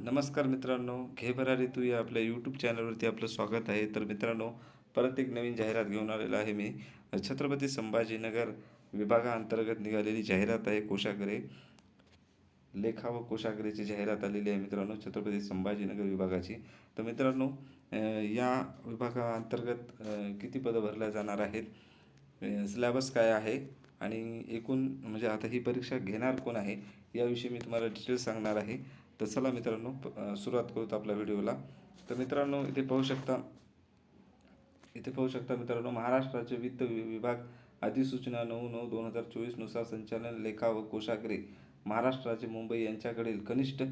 नमस्कार मित्रांनो घेभरा ऋतू तू या आपल्या यूट्यूब चॅनलवरती आपलं स्वागत आहे. तर मित्रांनो परत एक नवीन जाहिरात घेऊन आलेलो आहे मी. छत्रपती संभाजीनगर विभागाअंतर्गत निघालेली जाहिरात आहे कोशागरे. लेखा व कोशागरेची जाहिरात आलेली आहे मित्रांनो छत्रपती संभाजीनगर विभागाची. तर मित्रांनो या विभागाअंतर्गत किती पदं भरल्या जाणार आहेत? सिलॅबस काय आहे? आणि एकूण म्हणजे आता ही परीक्षा घेणार कोण आहे? याविषयी मी तुम्हाला डिटेल्स सांगणार आहे. तर चला मित्रांनो प- सुरुवात करूत आपल्या व्हिडिओला. तर मित्रांनो इथे पाहू शकता इथे पाहू शकता मित्रांनो महाराष्ट्राचे वित्त वि- विभाग अधिसूचना नऊ नऊ दोन हजार चोवीसनुसार संचालन लेखा व कोशागरे महाराष्ट्राचे मुंबई यांच्याकडील कनिष्ठ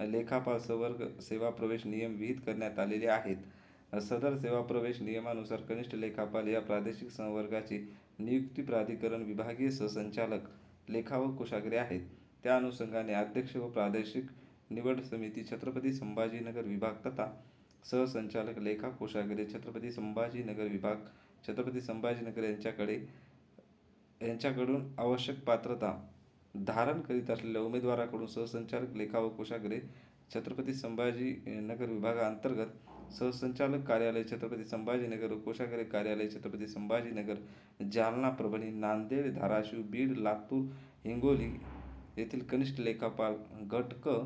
लेखापाल संवर्ग सेवा प्रवेश नियम विहित करण्यात आलेले आहेत. सदर सेवा प्रवेश नियमानुसार कनिष्ठ लेखापाल या प्रादेशिक संवर्गाचे नियुक्ती प्राधिकरण विभागीय सहसंचालक लेखा व कोशागरे आहेत. त्या अनुषंगाने अध्यक्ष व प्रादेशिक निवड समिती छत्रपती संभाजीनगर विभाग तथा सहसंचालक लेखा कोशागरे छत्रपती संभाजीनगर विभाग छत्रपती संभाजीनगर यांच्याकडे यांच्याकडून आवश्यक पात्रता धारण करीत असलेल्या उमेदवाराकडून सहसंचालक लेखा व कोशागरे छत्रपती संभाजीनगर विभागाअंतर्गत सहसंचालक कार्यालय छत्रपती संभाजीनगर व कोशागरे कार्यालय छत्रपती संभाजीनगर जालना परभणी नांदेड धाराशिव बीड लातूर हिंगोली येथील कनिष्ठ लेखापाल गट क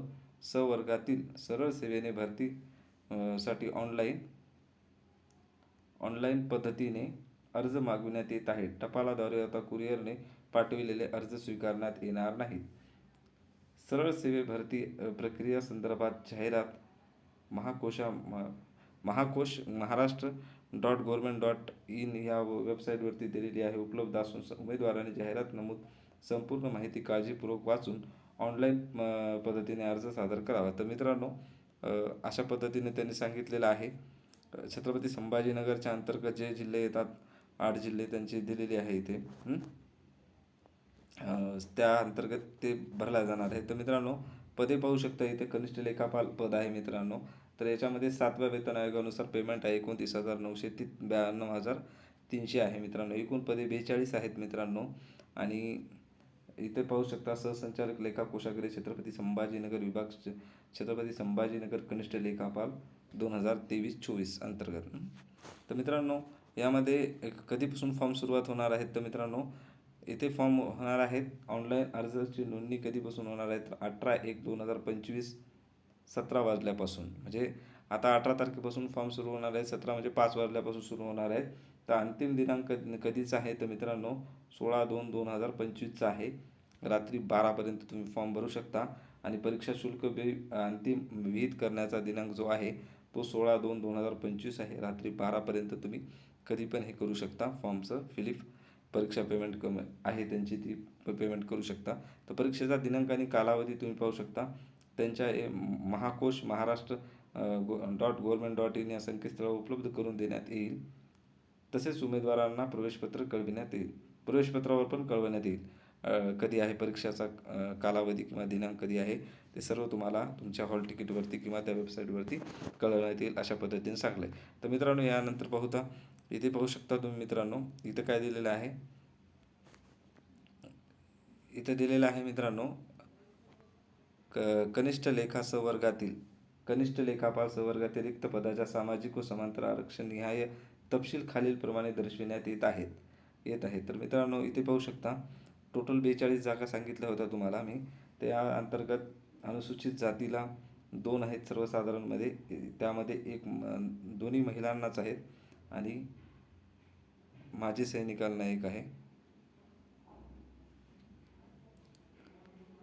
सवर्गातील सरळ सेवेने भरती साठी ऑनलाईन ऑनलाईन पद्धतीने अर्ज मागविण्यात येत आहे टपालाद्वारे आता कुरिअरने पाठविलेले अर्ज स्वीकारण्यात येणार नाहीत. सरळ सेवे भरती प्रक्रिया संदर्भात जाहिरात महाकोशा Mahakosh Maharashtra dot government dot in या वेबसाईटवरती दिलेली आहे. उपलब्ध असून उमेदवारांनी जाहिरात नमूद संपूर्ण माहिती काळजीपूर्वक वाचून ऑनलाईन पद्धतीने अर्ज सादर करावा. तर मित्रांनो अशा पद्धतीने त्यांनी सांगितलेलं आहे. छत्रपती संभाजीनगरच्या अंतर्गत जे जिल्हे येतात आठ जिल्हे त्यांचे दिलेली आहे इथे. त्या अंतर्गत ते भरला जाणार आहे तर मित्रांनो पदे पाहू शकता इथे कनिष्ठ लेखापाल पद आहे मित्रांनो. तर याच्यामध्ये सातव्या वेतन आयोगानुसार पेमेंट आहे एकोणतीस हजार नऊशे ती ब्याण्णव हजार तीनशे आहे मित्रांनो. एकूण पदे बेचाळीस आहेत मित्रांनो. आणि इथे पाहू शकता सहसंचालक लेखा कोशागरे छत्रपती संभाजीनगर विभाग छ- छत्रपती संभाजीनगर कनिष्ठ लेखापाल दोन हजार तेवीस चोवीस अंतर्गत. तर मित्रांनो यामध्ये कधीपासून फॉर्म सुरुवात होणार आहेत तर मित्रांनो इथे फॉर्म होणार आहेत. ऑनलाईन अर्जाची नोंदणी कधीपासून होणार आहे? तर अठरा एक दोन हजार पंचवीस सतरा वाजल्यापासून. म्हणजे आता अठरा तारखेपासून फॉर्म सुरू होणार आहे. सतरा म्हणजे पाच वाजल्यापासून सुरू होणार आहे. तर अंतिम दिनांक कधीचा आहे? तर मित्रांनो सोळा दोन दोन हजार पंचवीसचा आहे. रात्री बारापर्यंत तुम्ही फॉर्म भरू शकता आणि परीक्षा शुल्क बे अंतिम विहित करण्याचा दिनांक जो आहे तो सोळा दोन दोन हजार पंचवीस आहे. रात्री बारापर्यंत तुम्ही कधी पण हे करू शकता. फॉर्मचं फिलिप परीक्षा पेमेंट कम आहे त्यांची ती पेमेंट करू शकता. तर परीक्षेचा दिनांक आणि कालावधी तुम्ही पाहू शकता. त्यांच्या e- Mahakosh Maharashtra gov dot government dot in या संकेतस्थळावर उपलब्ध करून देण्यात येईल. तसेच उमेदवारांना प्रवेशपत्र कळविण्यात येईल. प्रवेशपत्रावर पण कळवण्यात येईल. कधी आहे परीक्षाचा कालावधी किंवा दिनांक कधी आहे ते सर्व तुम्हाला तुमच्या हॉल तिकीटवरती किंवा त्या वेबसाईटवरती कळवण्यात येईल अशा पद्धतीने सांगलं आहे तर मित्रांनो यानंतर पाहूता इथे पाहू शकता तुम्ही मित्रांनो इथं काय दिलेलं आहे? इथं दिलेलं आहे मित्रांनो क कनिष्ठ लेखा संवर्गातील कनिष्ठ लेखापाल संवर्गातील रिक्त पदाच्या सामाजिक व समांतर आरक्षण निहाय तपशील खालीलप्रमाणे दर्शविण्यात येत आहेत. येत आहेत. तर मित्रांनो इथे पाहू शकता. टोटल बेचाळीस जागा सांगितल्या होत्या तुम्हाला मी. त्या अंतर्गत अनुसूचित जातीला दोन आहेत सर्वसाधारणमध्ये. त्यामध्ये एक दोन्ही महिलांनाच आहेत आणि माजी सैनिकांना एक आहे.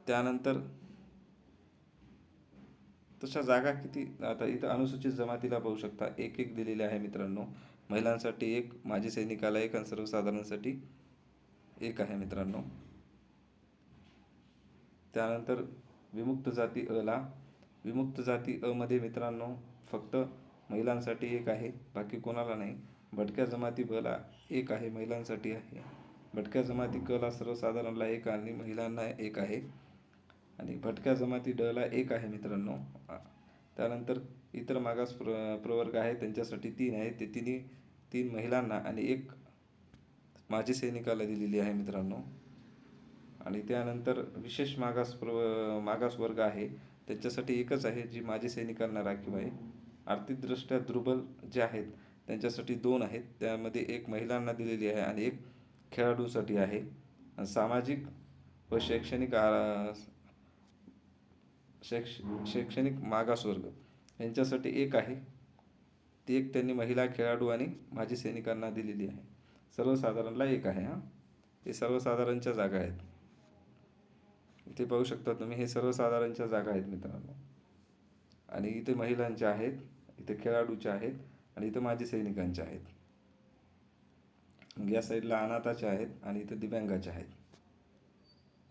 त्यानंतर तशा जागा किती? आता इथं अनुसूचित जमातीला पाहू शकता. एक एक दिलेले आहे मित्रांनो. महिलांसाठी एक माजी सैनिकाला एक आणि सर्वसाधारणसाठी एक आहे मित्रांनो. त्यानंतर विमुक्त जाती अला विमुक्त जाती अमध्ये मित्रांनो फक्त महिलांसाठी एक आहे बाकी कोणाला नाही. भटक्या जमाती बला एक आहे महिलांसाठी आहे. भटक्या जमाती कला सर्वसाधारणला एक आणि महिलांना एक आहे. आणि भटक्या जमाती डला एक आहे मित्रांनो. त्यानंतर इतर मागास प्र प्रवर्ग आहे त्यांच्यासाठी तीन आहे ते तिन्ही तीन महिलांना आणि एक माजी सैनिकाला दिलेली आहे मित्रांनो. आणि त्यानंतर विशेष मागास प्र मागास वर्ग आहे. त्यांच्यासाठी एकच आहे जी माजी सैनिकांना राखीव आहे. आर्थिकदृष्ट्या दुर्बल जे आहेत त्यांच्यासाठी दोन आहेत. त्यामध्ये एक महिलांना दिलेली आहे आणि एक खेळाडूसाठी आहे. सामाजिक व शैक्षणिक आ- शैक्ष शैक्षणिक मागासवर्ग यांच्यासाठी एक आहे. ती एक त्यांनी महिला खेळाडू आणि माजी सैनिकांना दिलेली आहे. सर्वसाधारणला एक आहे हां. हे सर्वसाधारणच्या जागा आहेत. इथे पाहू शकता तुम्ही हे सर्वसाधारणच्या जागा आहेत मित्रांनो. आणि इथे महिलांच्या आहेत इथे खेळाडूच्या आहेत आणि इथं माजी सैनिकांच्या आहेत. या साईडला अनाथाच्या आहेत आणि इथं दिव्यांगाच्या आहेत.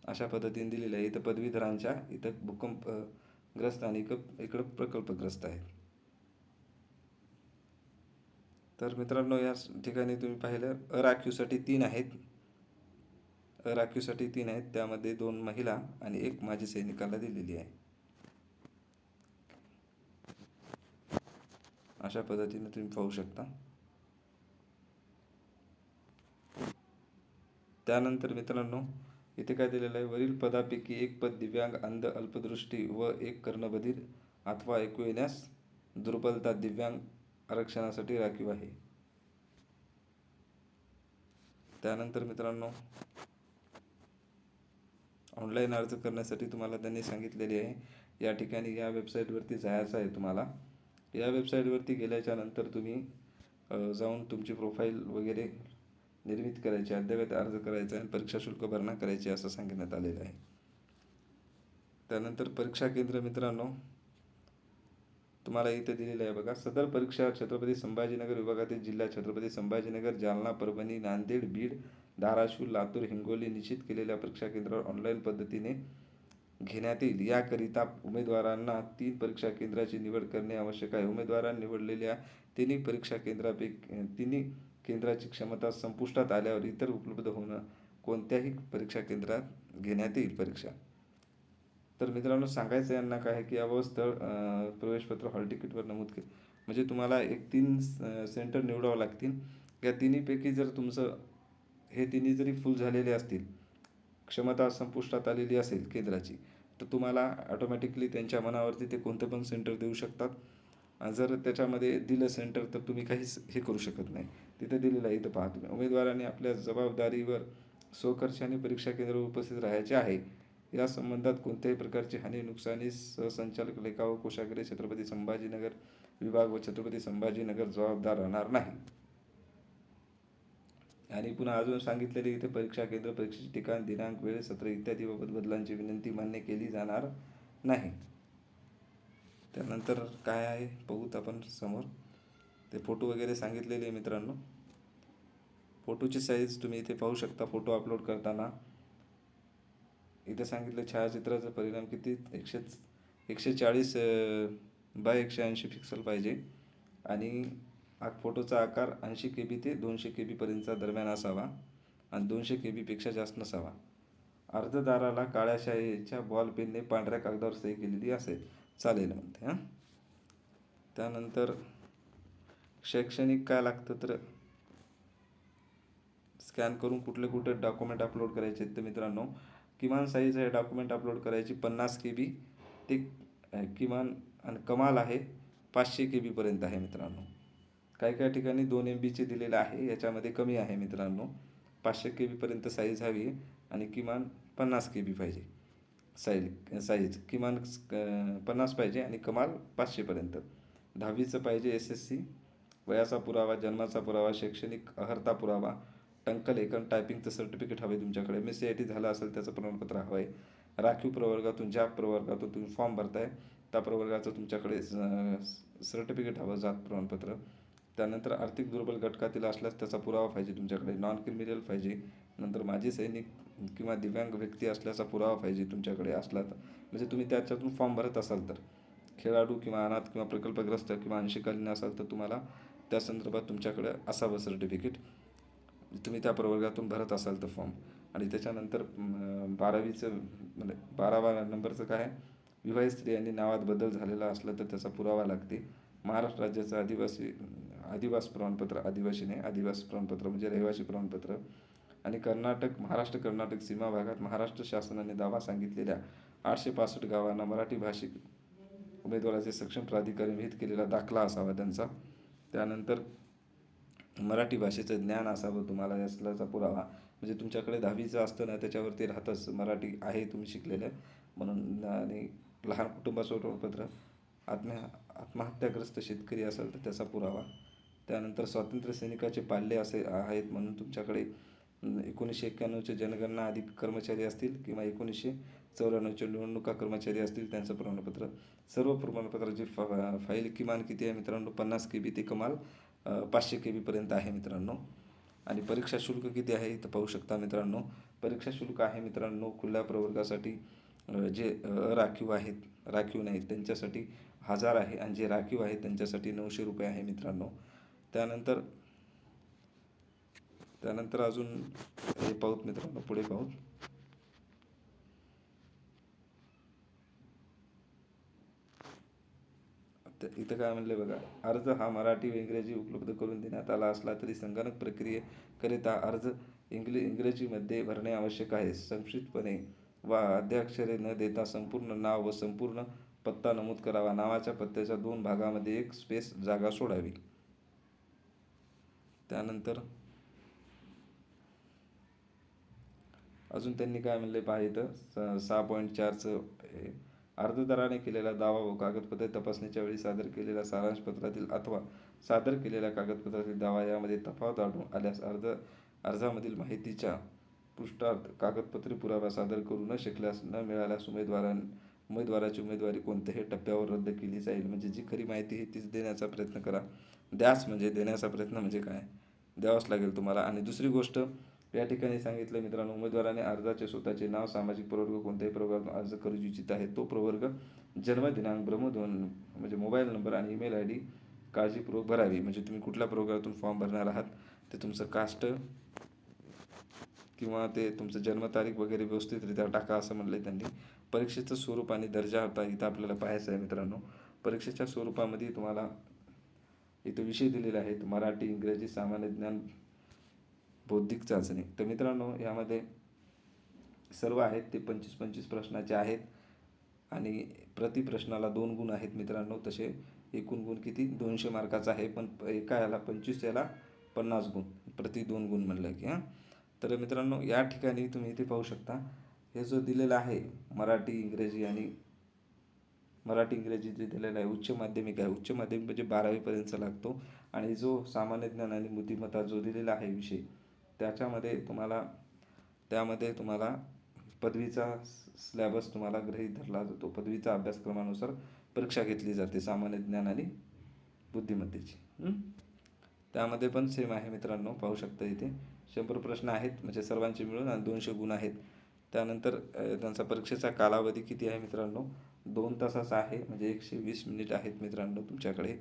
अशा पद्धतीने दिलेलं आहे. इथं पदवीधरांच्या इथं भूकंप ग्रस्त आणि इकडं इकडं प्रकल्पग्रस्त आहेत तर मित्रांनो या ठिकाणी तुम्ही पाहिलं अराखीवसाठी तीन आहेत. अराखीवसाठी तीन आहेत. त्यामध्ये दोन महिला आणि एक माजी सैनिकाला दिलेली आहे. अशा पद्धतीने तुम्ही पाहू शकता. त्यानंतर मित्रांनो इथे काय दिलेलं आहे? वरील पदापैकी एक पद दिव्यांग अंध अल्पदृष्टी व एक कर्णबधीर. अथवा ऐकू येण्यास दुर्बलता दिव्यांग आरक्षणासाठी राखीव आहे. त्यानंतर मित्रांनो ऑनलाईन अर्ज करण्यासाठी तुम्हाला त्यांनी सांगितलेली आहे. या ठिकाणी या वेबसाईटवरती जायचं आहे तुम्हाला. या वेबसाईटवरती गेल्याच्यानंतर तुम्ही जाऊन तुमची प्रोफाईल वगैरे निर्मित करायची अद्ययावत अर्ज करायचा आणि परीक्षा शुल्क भरणा करायची असं सांगण्यात आलेलं आहे. त्यानंतर परीक्षा केंद्र मित्रांनो तुम्हाला इथे दिलेलं आहे बघा. सदर परीक्षा छत्रपती संभाजीनगर विभागातील जिल्हा छत्रपती संभाजीनगर जालना परभणी नांदेड बीड धाराशिव लातूर हिंगोली निश्चित केलेल्या परीक्षा केंद्रावर ऑनलाईन पद्धतीने घेण्यात येईल. याकरिता उमेदवारांना तीन परीक्षा केंद्राची निवड करणे आवश्यक आहे. उमेदवारांनी निवडलेल्या तिन्ही परीक्षा केंद्रापैकी तिन्ही केंद्राची क्षमता संपुष्टात आल्यावर इतर उपलब्ध होणं कोणत्याही परीक्षा केंद्रात घेण्यात येईल परीक्षा. तर मित्रांनो सांगायचं यांना काय की याबाबत स्थळ प्रवेशपत्र हॉल तिकीटवर नमूद केलं. म्हणजे तुम्हाला एक तीन सेंटर निवडावं लागतील. या तिन्हीपैकी जर तुमचं हे तिन्ही जरी फुल झालेले असतील क्षमता संपुष्टात आलेली असेल केंद्राची तर तुम्हाला ऑटोमॅटिकली त्यांच्या मनावरती ते कोणतं पण सेंटर देऊ शकतात. जर त्याच्यामध्ये दिलं सेंटर तर तुम्ही काहीच हे करू शकत नाही. तिथे दिलेलं आहे इथं पहा तुम्ही. उमेदवाराने आपल्या जबाबदारीवर स्वखर्चाने परीक्षा केंद्र उपस्थित राहायचे आहे. या संबंधात कोणत्याही प्रकारची हानी नुकसानी सहसंचालक लेखा व कोषागारे छत्रपती संभाजीनगर विभाग व छत्रपती संभाजीनगर जबाबदार राहणार नाही. आणि पुन्हा अजून सांगितलेले इथे परीक्षा केंद्र परीक्षेचे ठिकाण दिनांक वेळ सत्र इत्यादी बाबत बदलांची विनंती मान्य केली जाणार नाही. त्यानंतर काय आहे? बघूत आपण समोर. ते फोटो वगैरे सांगितलेले आहे मित्रांनो. फोटोची साईज तुम्ही इथे पाहू शकता. फोटो अपलोड करताना. इथे सांगितलं छायाचित्राचा परिणाम किती? एकशे एकशे चाळीस बाय एकशे ऐंशी पिक्सल पाहिजे. आणि फोटोचा आकार ऐंशी के बी ते दोनशे के बीपर्यंतचा दरम्यान असावा. आणि दोनशे के बीपेक्षा जास्त नसावा. अर्जदाराला काळ्या शाईच्या बॉल पेनने पांढऱ्या कागदावर सही केलेली असेल. चालेल म्हणते हां. त्यानंतर शैक्षणिक काय लागतं तर स्कॅन करून कुठले कुठले डॉक्युमेंट अपलोड करायचे आहेत तर मित्रांनो. किमान साईज आहे डॉक्युमेंट अपलोड करायची पन्नास के बी ते किमान आणि कमाल आहे पाचशे के बीपर्यंत आहे मित्रांनो. काही काही ठिकाणी दोन एम बीचे दिलेलं आहे याच्यामध्ये कमी आहे मित्रांनो. पाचशे के बीपर्यंत साईज हवी आणि किमान पन्नास के बी पाहिजे. साईज साईज किमान पन्नास पाहिजे आणि कमाल पाचशेपर्यंत. दहावीचं पाहिजे एस एस सी वयाचा पुरावा जन्माचा पुरावा शैक्षणिक अर्हता पुरावा टंकलेखन टायपिंगचं सर्टिफिकेट हवे तुमच्याकडे. M S C I T झालं असेल त्याचं प्रमाणपत्र हवं आहे राखीव प्रवर्गातून ज्या प्रवर्गातून तुम्ही फॉर्म भरताय त्या प्रवर्गाचं तुमच्याकडे सर्टिफिकेट हवं जात प्रमाणपत्र. त्यानंतर आर्थिक दुर्बल घटकातील असल्यास त्याचा पुरावा पाहिजे तुमच्याकडे. नॉन क्रिमिनल पाहिजे. नंतर माजी सैनिक किंवा दिव्यांग व्यक्ती असल्याचा पुरावा पाहिजे तुमच्याकडे असला तर. म्हणजे तुम्ही त्याच्यातून फॉर्म भरत असाल तर. खेळाडू किंवा अनाथ किंवा प्रकल्पग्रस्त किंवा अंशकालीन असाल तर तुम्हाला त्या संदर्भात तुमच्याकडे असावं सर्टिफिकेट तुम्ही त्या प्रवर्गातून भरत असाल तर फॉर्म आणि त्याच्यानंतर बारावीचं म्हणजे बारावा नंबरचं काय? आहे? विवाहित स्त्रियांनी नावात बदल झालेला असला तर त्याचा पुरावा लागते. महाराष्ट्र राज्याचं आदिवासी आदिवास प्रमाणपत्र आदिवासीने आदिवासी प्रमाणपत्र म्हणजे रहिवासी प्रमाणपत्र. आणि कर्नाटक महाराष्ट्र कर्नाटक सीमा भागात महाराष्ट्र शासनाने दावा सांगितलेल्या आठशे पासष्ट गावांना मराठी भाषिक उमेदवाराचे सक्षम प्राधिकारी विहित केलेला दाखला असावा त्यांचा. त्यानंतर मराठी भाषेचं ज्ञान असावं तुम्हाला याचा पुरावा. म्हणजे तुमच्याकडे दहावीचं असतं ना त्याच्यावरती राहतच. मराठी आहे तुम्ही शिकलेलं. म्हणून आणि लहान कुटुंबाचं ओळखपत्र. आत्मह आत्महत्याग्रस्त शेतकरी असेल तर त्याचा पुरावा. त्यानंतर स्वातंत्र्य सैनिकाचे पाल्य असे आहेत म्हणून तुमच्याकडे एकोणीसशे एक्याण्णवच्या जनगणना अधिक कर्मचारी असतील किंवा एकोणीसशे चौऱ्याण्णवच्या निवडणुका कर्मचारी असतील त्यांचं प्रमाणपत्र. सर्व प्रमाणपत्राची फा फाईल किमान किती आहे मित्रांनो? पन्नास के बी ते कमाल पाचशे के बीपर्यंत आहे मित्रांनो. आणि परीक्षा शुल्क किती आहे इथं पाहू शकता मित्रांनो. परीक्षा शुल्क आहे मित्रांनो खुल्या प्रवर्गासाठी जे राखीव आहेत राखीव नाहीत त्यांच्यासाठी हजार आहे आणि जे राखीव आहेत त्यांच्यासाठी नऊशे रुपये आहे मित्रांनो. त्यानंतर त्यानंतर अजून हे पाहूत मित्रांनो पुढे पाहूत. इथं काय म्हणलं बघा अर्ज हा मराठी व इंग्रजी उपलब्ध करून देण्यात आला असला तरी संगणक प्रक्रियेकरिता अर्ज इंग्लि इंग्रजीमध्ये भरणे आवश्यक आहे. संक्षिप्तपणे वा अध्याक्षरे न देता संपूर्ण नाव व संपूर्ण पत्ता नमूद करावा. नावाच्या पत्त्याच्या दोन भागामध्ये एक स्पेस जागा सोडावी. त्यानंतर अजून त्यांनी काय म्हणले पाहिजे सहा पॉईंट चारचं अर्जदाराने केलेला दावा व कागदपत्रे तपासणीच्या वेळी सादर केलेल्या सारांशपत्रातील अथवा सादर केलेल्या कागदपत्रातील दावा यामध्ये तफावत आढळून आल्यास अर्ज अर्जामधील माहितीच्या पृष्ठात कागदपत्रे पुरावा सादर करू न शकल्यास न मिळाल्यास उमेदवारां उमेदवाराची उमेदवारी कोणत्याही टप्प्यावर रद्द केली जाईल. म्हणजे जी खरी माहिती आहे तीच देण्याचा प्रयत्न करा. द्यास म्हणजे देण्याचा प्रयत्न म्हणजे काय? द्यावाच लागेल तुम्हाला. आणि दुसरी गोष्ट या ठिकाणी सांगितलं मित्रांनो उमेदवाराने अर्जाचे स्वतःचे नाव सामाजिक प्रवर्ग कोणत्याही प्रवर्गात अर्ज करू इच्छित आहे तो प्रवर्ग जन्मदिनांक ब्रह्मध्वन म्हणजे मोबाईल नंबर आणि ईमेल आय डी काळजीपूर्वक भरावी. म्हणजे तुम्ही कुठल्या प्रवर्गातून फॉर्म भरणार आहात ते तुमचं कास्ट किंवा ते तुमचं जन्मतारीख वगैरे व्यवस्थितरित्या टाका असं म्हणलं त्यांनी. परीक्षेचं स्वरूप आणि दर्जा होता इथं आपल्याला पाहायचं आहे मित्रांनो. परीक्षेच्या स्वरूपामध्ये तुम्हाला इथं विषय दिलेले आहेत मराठी इंग्रजी सामान्य ज्ञान बौद्धिक चाचणी. तर मित्रांनो यामध्ये सर्व आहेत ते पंचवीस पंचवीस प्रश्नाचे आहेत आणि प्रति प्रश्नाला दोन गुण आहेत मित्रांनो. तसे एकूण गुण किती? दोनशे मार्काचा आहे पण एका याला पंचवीस याला पन्नास गुण. प्रति दोन गुण म्हणलं की हां. तर मित्रांनो या ठिकाणी तुम्ही इथे पाहू शकता हे जो दिलेला आहे मराठी इंग्रजी आणि मराठी इंग्रजी जे दिलेलं आहे उच्च माध्यमिक आहे. उच्च माध्यमिक म्हणजे बारावीपर्यंतचा लागतो. आणि जो सामान्य ज्ञान आणि बुद्धिमत्ता जो दिलेला आहे विषय त्याच्यामध्ये तुम्हाला त्यामध्ये तुम्हाला पदवीचा स्लॅबस तुम्हाला गृहीत धरला जातो. पदवीचा अभ्यासक्रमानुसार परीक्षा घेतली जाते सामान्य ज्ञान आणि बुद्धिमत्तेची. त्यामध्ये पण सेम आहे मित्रांनो पाहू शकता इथे. शंभर प्रश्न आहेत म्हणजे सर्वांचे मिळून आणि दोनशे गुण आहेत. त्यानंतर त्यांचा परीक्षेचा कालावधी किती आहे मित्रांनो? दोन तासाचा आहे म्हणजे एकशे वीस मिनिट आहेत मित्रांनो तुमच्याकडे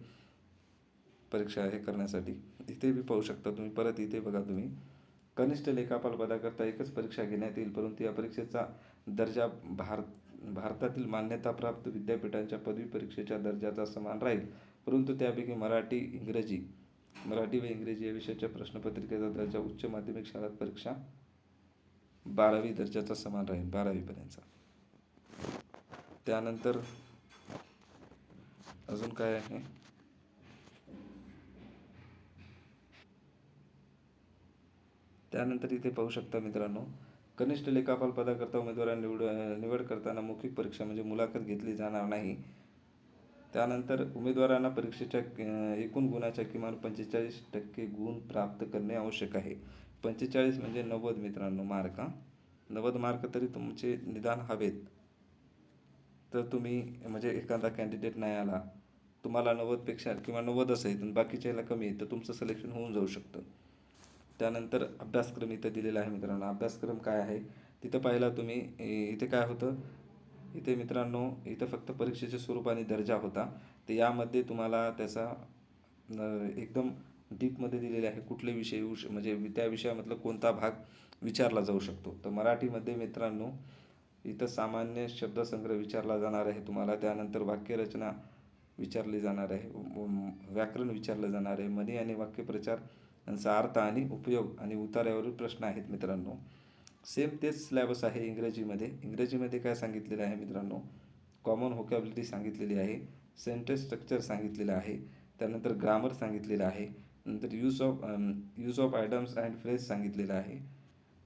परीक्षा हे करण्यासाठी. इथे बी पाहू शकता तुम्ही परत इथे बघा तुम्ही. कनिष्ठ लेखापाल पदाकरता एकच परीक्षा घेण्यात येईल परंतु या परीक्षेचा दर्जा भारत भारतातील मान्यताप्राप्त विद्यापीठांच्या पदवी परीक्षेच्या दर्जाचा समान राहील. परंतु त्यापैकी मराठी इंग्रजी मराठी व इंग्रजी या विषयाच्या प्रश्नपत्रिकेचा दर्जा उच्च माध्यमिक शाळा परीक्षा बारावी दर्जाचा समान राहील बारावीपर्यंतचा. त्यानंतर अजून काय आहे? त्यानंतर इथे पाहू शकता मित्रांनो कनिष्ठ लेखापाल पदाकरता उमेदवार निवड निवड करताना मौखिक परीक्षा म्हणजे मुलाखत घेतली जाणार नाही. त्यानंतर उमेदवारांना परीक्षेच्या एकूण गुणाच्या किमान पंचेचाळीस टक्के गुण प्राप्त करणे आवश्यक आहे. पंचेचाळीस म्हणजे नव्वद मित्रांनो मार्क नव्वद मार्क तरी तुमचे निदान हवेत. तर तुम्ही म्हणजे एखादा कॅन्डिडेट नाही आला तुम्हाला नव्वदपेक्षा किंवा नव्वदच आहे बाकीच्या याला कमी आहे तर तुमचं सिलेक्शन होऊन जाऊ शकतं. त्यानंतर अभ्यासक्रम इथं दिलेला आहे मित्रांनो. अभ्यासक्रम काय आहे? तिथं पाहिला तुम्ही इथे काय होतं? इथे मित्रांनो इथं फक्त परीक्षेचे स्वरूप आणि दर्जा होता. तर यामध्ये तुम्हाला त्याचा एकदम डीपमध्ये दिलेले आहे. कुठले विषय येऊ श म्हणजे त्या विषयामधलं कोणता भाग विचारला जाऊ शकतो. तर मराठीमध्ये मित्रांनो इथं सामान्य शब्दसंग्रह विचारला जाणार आहे तुम्हाला. त्यानंतर वाक्यरचना विचारली जाणार आहे. व्याकरण विचारलं जाणार आहे. मनी आणि वाक्यप्रचार यांचा अर्थ आणि उपयोग आणि उतार्यावरील प्रश्न आहेत मित्रांनो. सेम तेच सिलॅबस आहे इंग्रजीमध्ये. इंग्रजीमध्ये काय सांगितलेलं आहे मित्रांनो? कॉमन व्होकॅबिलिटी सांगितलेली आहे. सेंटेन्स स्ट्रक्चर सांगितलेलं आहे. त्यानंतर ग्रामर सांगितलेलं आहे. नंतर use of use of items and phrase सांगितलेलं आहे.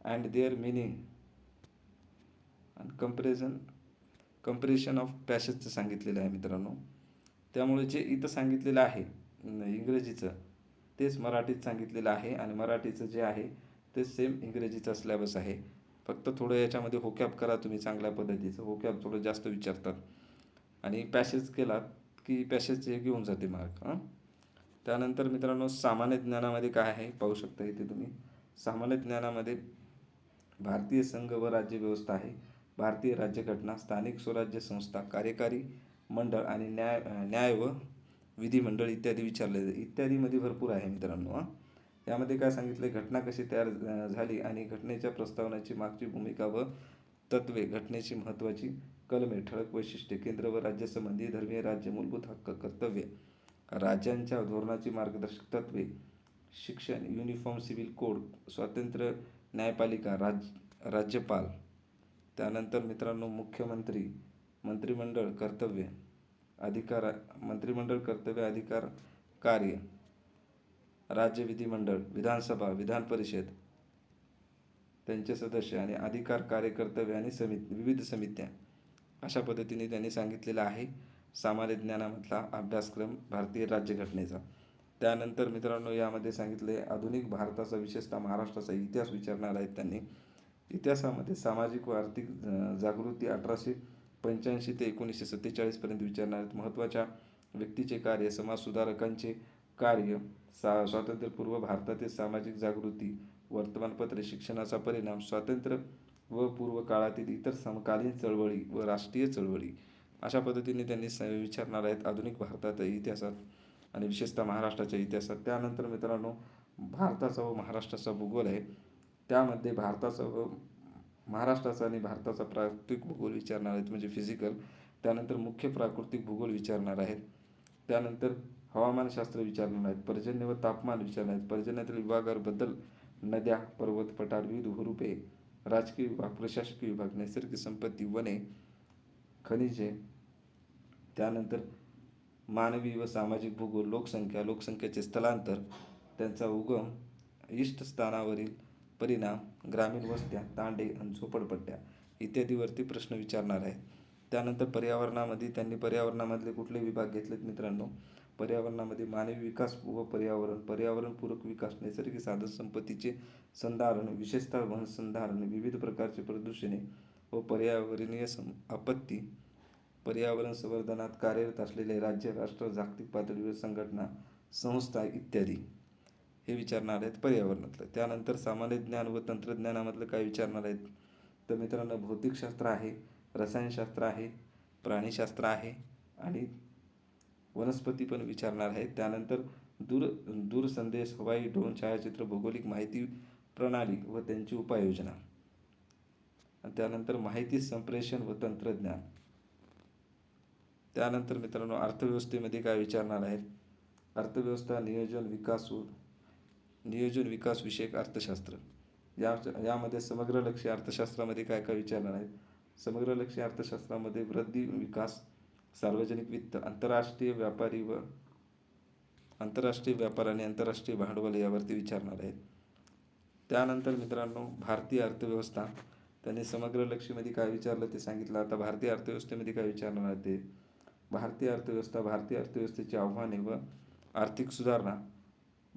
अँड देअर मिनिंग आणि कंपॅरिझन कंपॅरिझन ऑफ पॅसेजचं सांगितलेलं आहे मित्रांनो. त्यामुळे जे इथं सांगितलेलं आहे इंग्रजीचं तेच मराठीत सांगितलेलं आहे आणि मराठीचं जे आहे ते सेम इंग्रजीचा सिलॅबस आहे. फक्त थोडं याच्यामध्ये होकॅप करा तुम्ही चांगल्या पद्धतीचं. होकॅप थोडं जास्त विचारतात. आणि पॅसेज केलात की पॅसेज हे घेऊन जाते मार्क हां? त्यानंतर मित्रांनो सामान्य ज्ञानामध्ये काय आहे? पाहू शकता इथे तुम्ही. सामान्य ज्ञानामध्ये भारतीय संघ व राज्य व्यवस्था आहे. भारतीय राज्यघटना स्थानिक स्वराज्य संस्था कार्यकारी मंडळ आणि न्याय न्याय व विधिमंडळ इत्यादी विचारले इत्यादीमध्ये भरपूर आहे मित्रांनो हां. यामध्ये काय सांगितले घटना कशी तयार झाली आणि घटनेच्या प्रस्तावनाची मागची भूमिका व तत्वे घटनेची महत्त्वाची कलमे ठळक वैशिष्ट्ये केंद्र व राज्यासंबंधी धर्मीय राज्य मूलभूत हक्क कर्तव्य. राज्यांच्या धोरणाची मार्गदर्शक तत्वे शिक्षण युनिफॉर्म सिव्हिल कोड स्वातंत्र्य न्यायपालिका राज राज्यपाल. त्यानंतर मित्रांनो मुख्यमंत्री मंत्रिमंडळ कर्तव्य. अधिकार मंत्रिमंडळ कर्तव्य अधिकार कार्य राज्य विधिमंडळ विधानसभा विधान परिषद त्यांचे सदस्य आणि अधिकार कार्यकर्तव्य आणि समित विविध समित्या. अशा पद्धतीने त्यांनी सांगितलेलं आहे सामान्य ज्ञानामधला अभ्यासक्रम भारतीय राज्यघटनेचा. त्यानंतर मित्रांनो यामध्ये सांगितले आधुनिक भारताचा विशेषतः महाराष्ट्राचा इतिहास विचारणार आहेत त्यांनी. इतिहासामध्ये सामाजिक व आर्थिक जागृती अठराशे पंच्याऐंशी ते एकोणीसशे सत्तेचाळीसपर्यंत विचारणार आहेत महत्त्वाच्या व्यक्तीचे कार्य समाजसुधारकांचे कार्य सा स्वातंत्र्यपूर्व भारतातील सामाजिक जागृती वर्तमानपत्रे शिक्षणाचा परिणाम स्वातंत्र्य व पूर्व काळातील इतर समकालीन चळवळी व राष्ट्रीय चळवळी अशा पद्धतीने त्यांनी स विचारणार आहेत आधुनिक भारताच्या इतिहासात आणि विशेषतः महाराष्ट्राच्या इतिहासात. त्यानंतर मित्रांनो भारताचा व महाराष्ट्राचा भूगोल आहे. त्यामध्ये भारताचा व महाराष्ट्राचा आणि भारताचा प्राकृतिक भूगोल विचारणार आहेत म्हणजे फिजिकल त्यानंतर मुख्य प्राकृतिक भूगोल विचारणार आहेत. त्यानंतर हवामानशास्त्र विचारणार आहेत पर्जन्य व तापमान विचारणार आहेत. पर्जन्यातील विभागाबद्दल नद्या पर्वत पठार विविध भूरूपे राजकीय विभाग प्रशासकीय विभाग नैसर्गिक संपत्ती वने खनिजे त्यानंतर मानवी व सामाजिक भूगोल लोकसंख्या लोकसंख्येचे स्थलांतर त्यांचा उगम इष्ट स्थानावरील परिणाम ग्रामीण वस्त्या तांडे आणि झोपडपट्ट्या इत्यादीवरती प्रश्न विचारणार आहे त्यानंतर पर्यावरणामध्ये त्यांनी पर्यावरणामधले कुठले विभाग घेतलेत मित्रांनो? पर्यावरणामध्ये मानवी विकास व पर्यावरण पर्यावरणपूरक विकास नैसर्गिक साधन संपत्तीचे संधारण विशेषतः वनसंधारण विविध प्रकारचे प्रदूषणे व पर्यावरणीय सम आपत्ती पर्यावरण संवर्धनात कार्यरत असलेले राज्य राष्ट्र जागतिक पातळीवर संघटना संस्था इत्यादी. हे विचारणार आहेत पर्यावरणातलं. त्यानंतर सामान्य ज्ञान व तंत्रज्ञानामधलं काय विचारणार आहेत? तर मित्रांनो भौतिकशास्त्र आहे रसायनशास्त्र आहे प्राणीशास्त्र आहे आणि वनस्पती पण विचारणार आहेत. त्यानंतर दूर दूरसंदेश हवाई ड्रोन छायाचित्र भौगोलिक माहिती प्रणाली व त्यांची उपाययोजना. त्यानंतर माहिती संप्रेषण व तंत्रज्ञान. त्यानंतर मित्रांनो अर्थव्यवस्थेमध्ये काय विचारणार आहेत? अर्थव्यवस्था नियोजन विकास नियोजन विकास विषयक अर्थशास्त्र. या यामध्ये समग्र लक्ष अर्थशास्त्रामध्ये काय काय विचारणार आहेत? समग्र लक्ष अर्थशास्त्रामध्ये वृद्धी विकास सार्वजनिक वित्त आंतरराष्ट्रीय व्यापारी व आंतरराष्ट्रीय व्यापार आणि आंतरराष्ट्रीय भांडवल यावरती विचारणार आहेत. त्यानंतर मित्रांनो भारतीय अर्थव्यवस्था. त्यांनी समग्र लक्षमध्ये काय विचारलं ते सांगितलं. आता भारतीय अर्थव्यवस्थेमध्ये काय विचारणार आहे ते? भारतीय अर्थव्यवस्था भारतीय अर्थव्यवस्थेची आव्हाने व आर्थिक सुधारणा.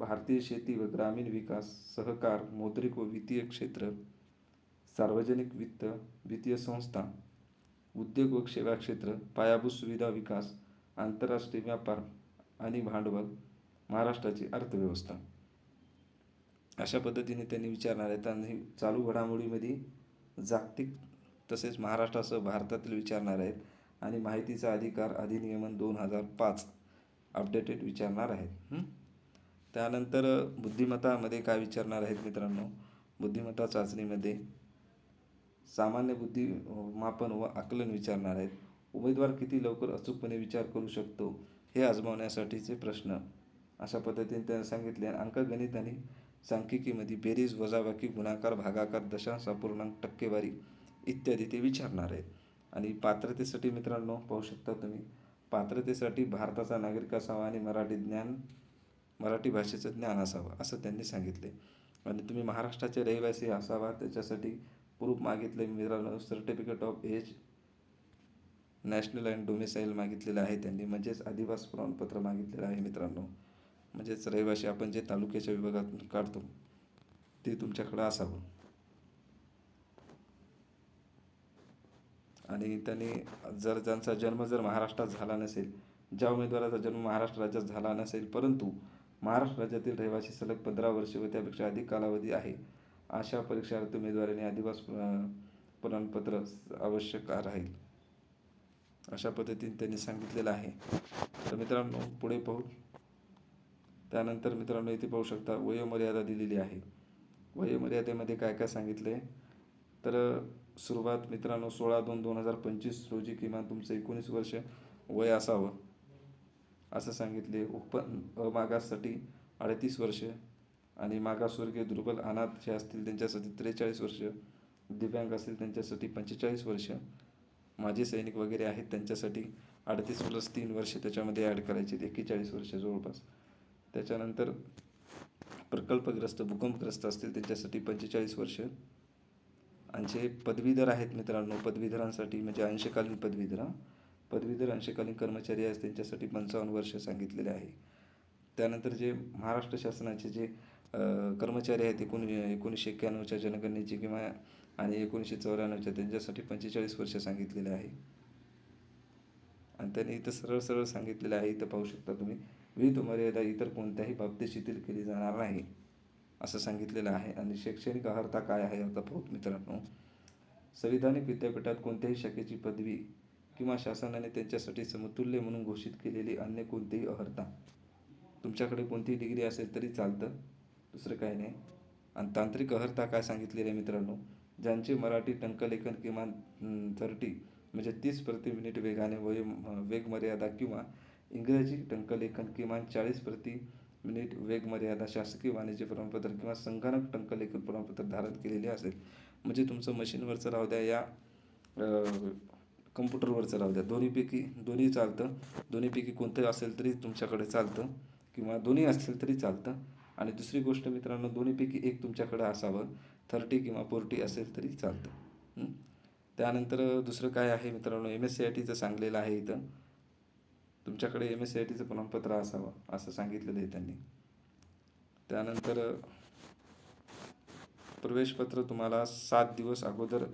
भारतीय शेती व ग्रामीण विकास सहकार मौद्रिक व वित्तीय क्षेत्र सार्वजनिक वित्त वित्तीय संस्था उद्योग व सेवा क्षेत्र पायाभूत सुविधा विकास आंतरराष्ट्रीय व्यापार आणि भांडवल महाराष्ट्राची अर्थव्यवस्था. अशा पद्धतीने त्यांनी विचारणार आहेत आणि चालू घडामोडीमध्ये जागतिक तसेच महाराष्ट्रासह भारतातील विचारणार आहेत आणि माहितीचा अधिकार अधिनियमन दोन हजार पाच अपडेटेड विचारणार आहेत. त्यानंतर बुद्धिमत्तामध्ये काय विचारणार आहेत मित्रांनो? बुद्धिमत्ता चाचणीमध्ये सामान्य बुद्धी मापन व आकलन विचारणार आहेत. उमेदवार किती लवकर अचूकपणे विचार करू शकतो? हे आजमावण्यासाठीचे प्रश्न. अशा पद्धतीने त्यांनी सांगितले. अंकगणित आणि सांख्यिकीमध्ये बेरीज वजाबाकी गुणाकार भागाकार दशांश अपूर्णांक टक्केवारी इत्यादी ते विचारणार आहेत. आणि पात्रतेसाठी मित्रांनो पाहू शकता तुम्ही पात्रतेसाठी भारताचा नागरिक असावा आणि मराठी ज्ञान मराठी भाषेचं ज्ञान असावं असं त्यांनी सांगितले. आणि तुम्ही महाराष्ट्राचे रहिवासी असावा त्याच्यासाठी प्रूफ मागितले. मित्रांनो certificate of age national and domicile मागितलेलं आहे त्यांनी. म्हणजेच आदिवास प्रमाणपत्र मागितलेलं आहे मित्रांनो. म्हणजेच रहिवासी आपण जे तालुक्याच्या विभागातून काढतो ते तुमच्याकडं असावं. आणि त्यांनी जर ज्यांचा जन्म जर महाराष्ट्रात झाला नसेल ज्या उमेदवाराचा जन्म महाराष्ट्र राज्यात झाला नसेल परंतु महाराष्ट्र राज्यातील रहिवासी सलग पंधरा वर्षे व त्यापेक्षा अधिक कालावधी आहे. अशा परीक्षार्थी उमेदवाराने आदिवास प्रमाणपत्र आवश्यक राहील. अशा पद्धतीने त्यांनी सांगितलेलं आहे. तर मित्रांनो पुढे पाहू. त्यानंतर मित्रांनो इथे पाहू शकता वयोमर्यादा दिलेली आहे. वयोमर्यादेमध्ये काय काय सांगितले तर सुरुवात मित्रांनो सोळा दोन दोन हजार पंचवीस रोजी किमान तुमचं एकोणीस वर्ष वय असावं. असं सांगितले. उप अमागाससाठी अडतीस वर्ष आणि मागासवर्गीय दुर्बल अनाथ जे असतील त्यांच्यासाठी त्रेचाळीस वर्ष. दिव्यांग असतील त्यांच्यासाठी पंचेचाळीस वर्ष. माजी सैनिक वगैरे आहेत त्यांच्यासाठी अडतीस प्लस तीन वर्ष त्याच्यामध्ये ॲड करायचे एक्केचाळीस वर्ष जवळपास. त्याच्यानंतर प्रकल्पग्रस्त भूकंपग्रस्त असतील त्यांच्यासाठी पंचेचाळीस वर्ष. आणि जे पदवीधर आहेत मित्रांनो पदवीधरांसाठी म्हणजे अंशकालीन पदवीधर पदवीधर अंशकालीन कर्मचारी आहेत त्यांच्यासाठी पंचावन्न वर्ष सांगितलेले आहे. त्यानंतर जे महाराष्ट्र शासनाचे जे कर्मचारी आहेत एकोणी एकोणीसशे एक्क्याण्णवच्या जनगणनेचे किंवा आणि एकोणीसशे चौऱ्याण्णवच्या त्यांच्यासाठी पंचेचाळीस वर्ष सांगितलेले आहे. आणि त्यांनी इथं सरळ सरळ सांगितलेलं आहे इथं पाहू शकता तुम्ही विविध मर्यादा इतर कोणत्याही बाबतीत शिथिल केली जाणार नाही असं सांगितलेलं आहे. आणि शैक्षणिक अर्हता काय आहे आता पाहूत मित्रांनो? संविधानिक विद्यापीठात कोणत्याही शाखेची पदवी किंवा शासनाने त्यांच्यासाठी समतुल्य म्हणून घोषित केलेली अन्य कोणतीही अर्हता तुमच्याकडे कोणतीही डिग्री असेल तरी चालतं. दुसरं काही नाही. आणि तांत्रिक अर्हता काय सांगितलेली आहे मित्रांनो? ज्यांचे मराठी टंकलेखन किमान थर्टी म्हणजे तीस प्रति मिनिट वेगाने वय वेगमर्यादा किंवा इंग्रजी टंकलेखन किमान चाळीस प्रति मिनिट वेगमर्यादा शासकीय वाणिज्य प्रमाणपत्र किंवा संगणक टंकलेखन प्रमाणपत्र धारण केलेले असेल. म्हणजे तुमचं मशीनवरचं राहू द्या या कम्प्युटरवरचं राहू द्या. दोन्हीपैकी दोन्ही चालतं. दोन्हीपैकी कोणतं असेल तरी तुमच्याकडे चालतं किंवा दोन्ही असेल तरी चालतं. आणि दुसरी गोष्ट मित्रांनो दोन्हीपैकी एक तुमच्याकडे असावं. थर्टी किंवा फोर्टी असेल तरी चालतं. त्यानंतर दुसरं काय आहे मित्रांनो एम एस सी आय टीचं सांगलेलं आहे इथं. तुमच्याकडे एम एस सी आय टीचं प्रमाणपत्र असावं असं सांगितलेलं आहे त्यांनी. त्यानंतर प्रवेशपत्र तुम्हाला सात दिवस अगोदर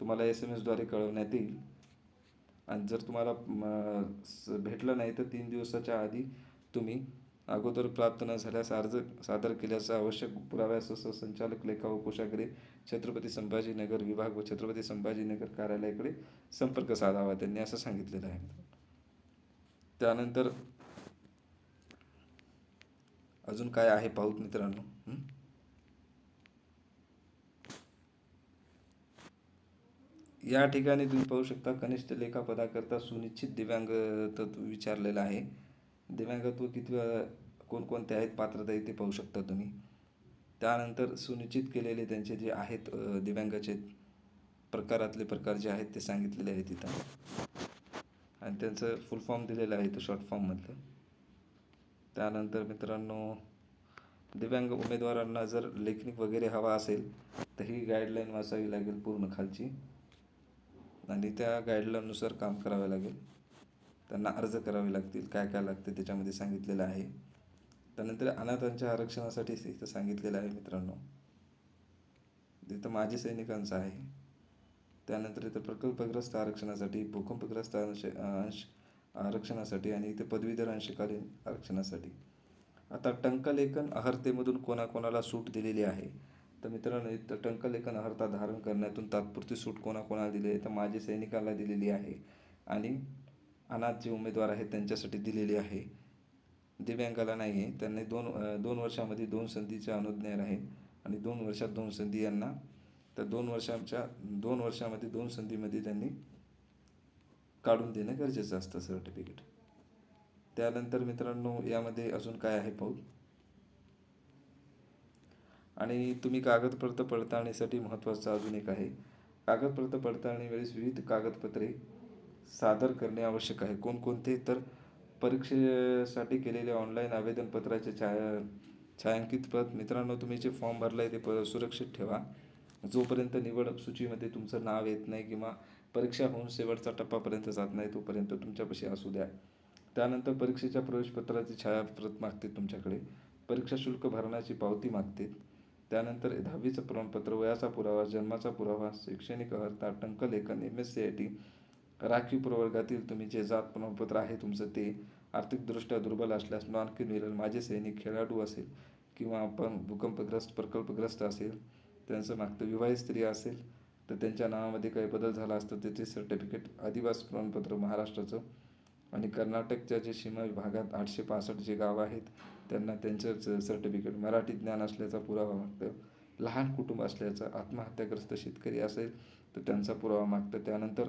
तुम्हाला एस एम एसद्वारे कळवण्यात येईल. आणि जर तुम्हाला स- भेटलं नाही तर तीन दिवसाच्या आधी तुम्ही अगोदर प्राप्त न झाल्यास अर्ज सादर केल्याचा आवश्यक पुराव्यासह संचालक लेखा व कोशाकडे छत्रपती संभाजीनगर विभाग व छत्रपती संभाजीनगर कार्यालयाकडे संपर्क साधावा त्यांनी असं सांगितलेलं आहे. त्यानंतर अजून काय आहे पाहूत मित्रांनो? या ठिकाणी तुम्ही पाहू शकता कनिष्ठ लेखापदाकरता सुनिश्चित दिव्यांगत्व विचारलेलं आहे. दिव्यांगत्व किती कोणकोणते आहेत पात्रता इथे पाहू शकता तुम्ही. त्यानंतर सुनिश्चित केलेले त्यांचे जे आहेत दिव्यांगाचे प्रकारातले प्रकार जे आहेत ते सांगितलेले आहेत तिथं आणि त्यांचं फुल फॉर्म दिलेलं आहे तो शॉर्ट फॉर्ममधलं त्यानंतर मित्रांनो दिव्यांग उमेदवारांना जर लेखनिक वगैरे हवा असेल तर ही गाईडलाईन वाचावी लागेल पूर्ण खालची. आणि त्या गाईडलानुसार काम करावं लागेल. त्यांना अर्ज करावे लागतील काय काय लागते त्याच्यामध्ये सांगितलेलं आहे. त्यानंतर अनाथांच्या आरक्षणासाठी इथं सांगितलेलं आहे मित्रांनो. तिथं माजी सैनिकांचं आहे. त्यानंतर इथं प्रकल्पग्रस्त आरक्षणासाठी भूकंपग्रस्त अंश अंश आरक्षणासाठी आणि इथे पदवीधर अंशकालीन आरक्षणासाठी. आता टंकलेखन अहर्तेमधून कोणाकोणाला सूट दिलेली आहे? तर मित्रांनो इथं टंकलेखन अर्थात धारण करण्यातून तात्पुरती सूट कोणाकोणाला दिली आहे तर माजी सैनिकाला दिलेली आहे आणि अनाथ जे उमेदवार आहेत त्यांच्यासाठी दिलेली आहे. दिव्यांगाला नाही आहे त्यांनी दोन दोन वर्षामध्ये दोन संधीच्या अनुज्ञान आहे आणि दोन वर्षात दोन संधी यांना तर दोन वर्षांच्या दोन वर्षामध्ये दोन संधीमध्ये त्यांनी काढून देणं गरजेचं असतं सर्टिफिकेट त्यानंतर मित्रांनो यामध्ये अजून काय आहे पाऊल? आणि तुम्ही कागदपत्र पडताळणीसाठी महत्त्वाचं अजून एक आहे. कागदपत्र पडताळणी वेळेस विविध कागदपत्रे सादर करणे आवश्यक आहे. कोणकोणते? तर परीक्षेसाठी केलेले ऑनलाईन आवेदनपत्राचे छाया छायांकित प्रत. मित्रांनो तुम्ही जे फॉर्म भरला आहे ते प सुरक्षित ठेवा. जोपर्यंत निवड सूचीमध्ये तुमचं नाव येत नाही किंवा परीक्षा होऊन शेवटचा टप्पापर्यंत जात नाही तोपर्यंत तुमच्यापाशी असू द्या. त्यानंतर परीक्षेच्या प्रवेशपत्राची छायाप्रत मागते तुमच्याकडे. परीक्षा शुल्क भरण्याची पावती मागते. त्यानंतर दहावीचं प्रमाणपत्र वयाचा पुरावा जन्माचा पुरावा शैक्षणिक अर्हता टंकलेखन M S C I T राखीव प्रवर्गातील तुम्ही जे जात प्रमाणपत्र आहे तुमचं ते आर्थिकदृष्ट्या दुर्बल असल्यास नॉन क्रिमिनल माझे सैनिक खेळाडू असेल किंवा आपण भूकंपग्रस्त प्रकल्पग्रस्त असेल त्यांचं मागतं विवाहित स्त्री असेल तर त्यांच्या नावामध्ये काही बदल झाला असतं त्याचे सर्टिफिकेट आदिवासी प्रमाणपत्र महाराष्ट्राचं आणि कर्नाटकच्या जे सीमा भागात आठशे पासष्ट जे गावं आहेत त्यांना त्यांचं सर्टिफिकेट मराठी ज्ञान असल्याचा पुरावा मागतं. लहान कुटुंब असल्याचा आत्महत्याग्रस्त शेतकरी असेल तर त्यांचा पुरावा मागतं. त्यानंतर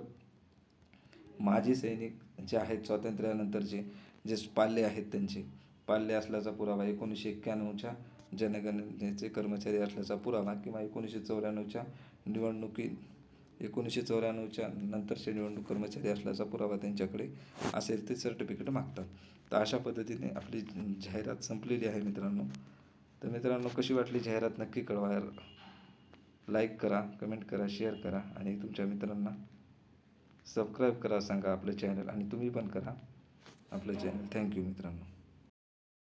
माजी सैनिक जे आहेत स्वातंत्र्यानंतरचे जे पाल्ले आहेत त्यांचे पाल्ले असल्याचा पुरावा एकोणीसशे एक्क्याण्णवच्या जनगणनेचे कर्मचारी असल्याचा पुरावा किंवा एकोणीसशे चौऱ्याण्णवच्या निवडणुकीत एकोणीसशे चौऱ्याण्णवच्या नंतरचे निवडणूक कर्मचारी असल्याचा पुरावा त्यांच्याकडे असेल ते सर्टिफिकेट मागतात. तर अशा पद्धतीने आपली जाहिरात संपलेली आहे मित्रांनो. तर मित्रांनो कशी वाटली जाहिरात? नक्की कळवा. लाईक करा कमेंट करा शेअर करा आणि तुमच्या मित्रांना सबस्क्राईब करा सांगा आपलं चॅनल आणि तुम्ही पण करा आपलं चॅनल. थँक्यू मित्रांनो.